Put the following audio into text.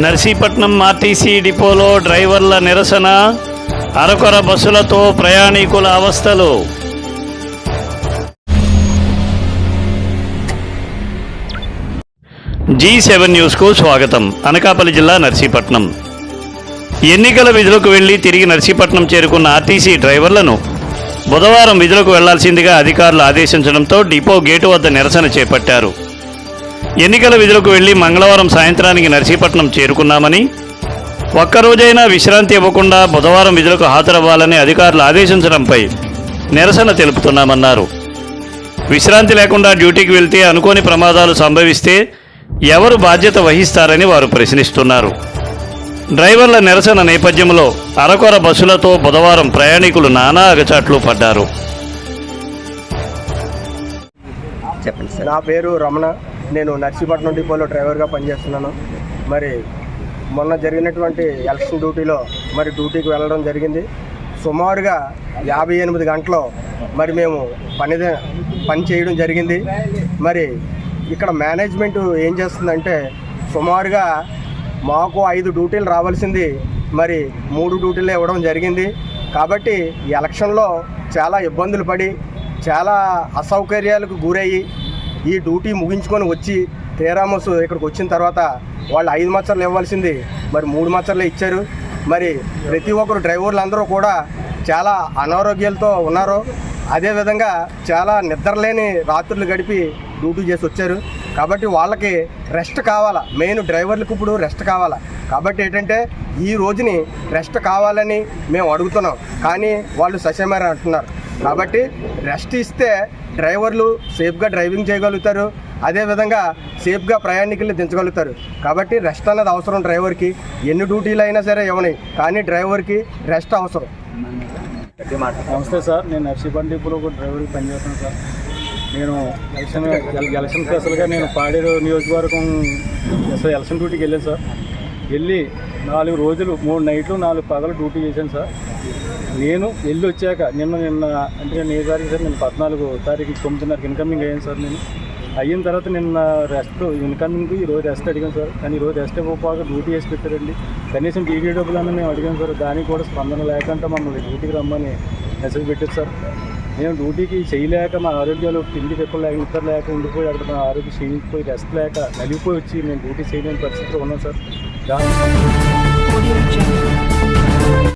Narsipatnam RTC డిపోలో డ్రైవర్ల నిరసన అరకొర బస్సులతో ప్రయాణికుల అవస్థలు. జీ సెవెన్ న్యూస్కు స్వాగతం. అనకాపల్లి జిల్లా నర్సీపట్నం. ఎన్నికల విధులకు వెళ్ళి తిరిగి నర్సీపట్నం చేరుకున్న ఆర్టీసీ డ్రైవర్లను బుధవారం విధులకు వెళ్ళాల్సిందిగా అధికారులు ఆదేశించడంతో డిపో గేటు వద్ద నిరసన చేపట్టారు. ఎన్నికల విధులకు వెళ్ళి మంగళవారం సాయంత్రానికి నర్సీపట్నం చేరుకున్నామని ఒక్కరోజైనా విశ్రాంతి ఇవ్వకుండా బుధవారం విధులకు హాజరవ్వాలని అధికారులు ఆదేశించడంపై నిరసన తెలుపుతున్నామన్నారు. విశ్రాంతి లేకుండా డ్యూటీకి వెళ్తే అనుకోని ప్రమాదాలు సంభవిస్తే ఎవరు బాధ్యత వహిస్తారని వారు ప్రశ్నిస్తున్నారు. డ్రైవర్ల నిరసన నేపథ్యంలో అరకొర బస్సులతో బుధవారం ప్రయాణికులు నానా అగచాట్లు పడ్డారు. చెప్పండి సార్. నా పేరు రమణ. నేను నర్సీపట్నం డిపోలో డ్రైవర్గా పనిచేస్తున్నాను. మరి మొన్న జరిగినటువంటి ఎలక్షన్ డ్యూటీలో మరి డ్యూటీకి వెళ్ళడం జరిగింది. సుమారుగా యాభై ఎనిమిది గంటలు మరి మేము పని పని చేయడం జరిగింది. మరి ఇక్కడ మేనేజ్మెంట్ ఏం చేస్తుందంటే సుమారుగా మాకు ఐదు డ్యూటీలు రావాల్సింది. మరి మూడు డ్యూటీలు ఇవ్వడం జరిగింది. కాబట్టి ఎలక్షన్లో చాలా ఇబ్బందులు పడి చాలా అసౌకర్యాలకు గురయ్యి ఈ డ్యూటీ ముగించుకొని వచ్చి తేరామస్ ఇక్కడికి వచ్చిన తర్వాత వాళ్ళు ఐదు మచ్చర్లు ఇవ్వాల్సింది. మరి మూడు మచ్చర్లే ఇచ్చారు. మరి ప్రతి ఒక్కరు డ్రైవర్లు అందరూ కూడా చాలా అనారోగ్యాలతో ఉన్నారు. అదేవిధంగా చాలా నిద్రలేని రాత్రులు గడిపి డ్యూటీ చేసి వచ్చారు. కాబట్టి వాళ్ళకి రెస్ట్ కావాలా? మెయిన్ డ్రైవర్లకు ఇప్పుడు రెస్ట్ కావాలా? కాబట్టి ఏంటంటే ఈ రోజుని రెస్ట్ కావాలని మేము అడుగుతున్నాం. కానీ వాళ్ళు ససేమారి అంటున్నారు. కాబట్టి రెస్ట్ ఇస్తే డ్రైవర్లు సేఫ్గా డ్రైవింగ్ చేయగలుగుతారు. అదేవిధంగా సేఫ్గా ప్రయాణికుల్ని దించగలుగుతారు. కాబట్టి రెస్ట్ అన్నది అవసరం డ్రైవర్కి. ఎన్ని డ్యూటీలు అయినా సరే ఇవ్వని కానీ డ్రైవర్కి రెస్ట్ అవసరం. నమస్తే సార్ నేను నర్సీపట్నం డిపోలో ఒక డ్రైవర్కి పనిచేస్తాను సార్. నేను ఎలక్షన్ ఎలక్షన్ స్పెషల్గా నేను పాడేరు నియోజకవర్గం అసలు ఎలక్షన్ డ్యూటీకి వెళ్ళాను సార్. వెళ్ళి నాలుగు రోజులు మూడు నైట్లు నాలుగు పగలు డ్యూటీ చేశాను సార్. నేను వెళ్ళి వచ్చాక నిన్న నిన్న అంటే నేను ఏ తారీఖు సార్ నేను పద్నాలుగు తారీఖు తొమ్మిదిన్నరకు ఇన్కమింగ్ అయ్యాను సార్ నేను. అయిన తర్వాత నిన్న రెస్ట్ ఇన్కమింగ్ ఈ రోజు రెస్ట్ అడిగాను సార్. కానీ ఈ రోజు రెస్ట్ ఇవ్వకపోగా డ్యూటీ వేసి పెట్టారండి. కనీసం టీడీ డబ్బులు అన్న మేము అడిగాం సార్. దానికి కూడా స్పందన లేకుండా మమ్మల్ని డ్యూటీకి రమ్మని మెసేజ్ పెట్టారు సార్. మేము డ్యూటీకి చేయలేక మా ఆరోగ్యాలు తిండి తిప్పలేక నిద్ర లేక ఉండిపోయి అక్కడ మా ఆరోగ్యం క్షీణించిపోయి రెస్ట్ లేక నలిగిపోయి వచ్చి మేము డ్యూటీ చేయలేని పరిస్థితిలో ఉన్నాం సార్. దాని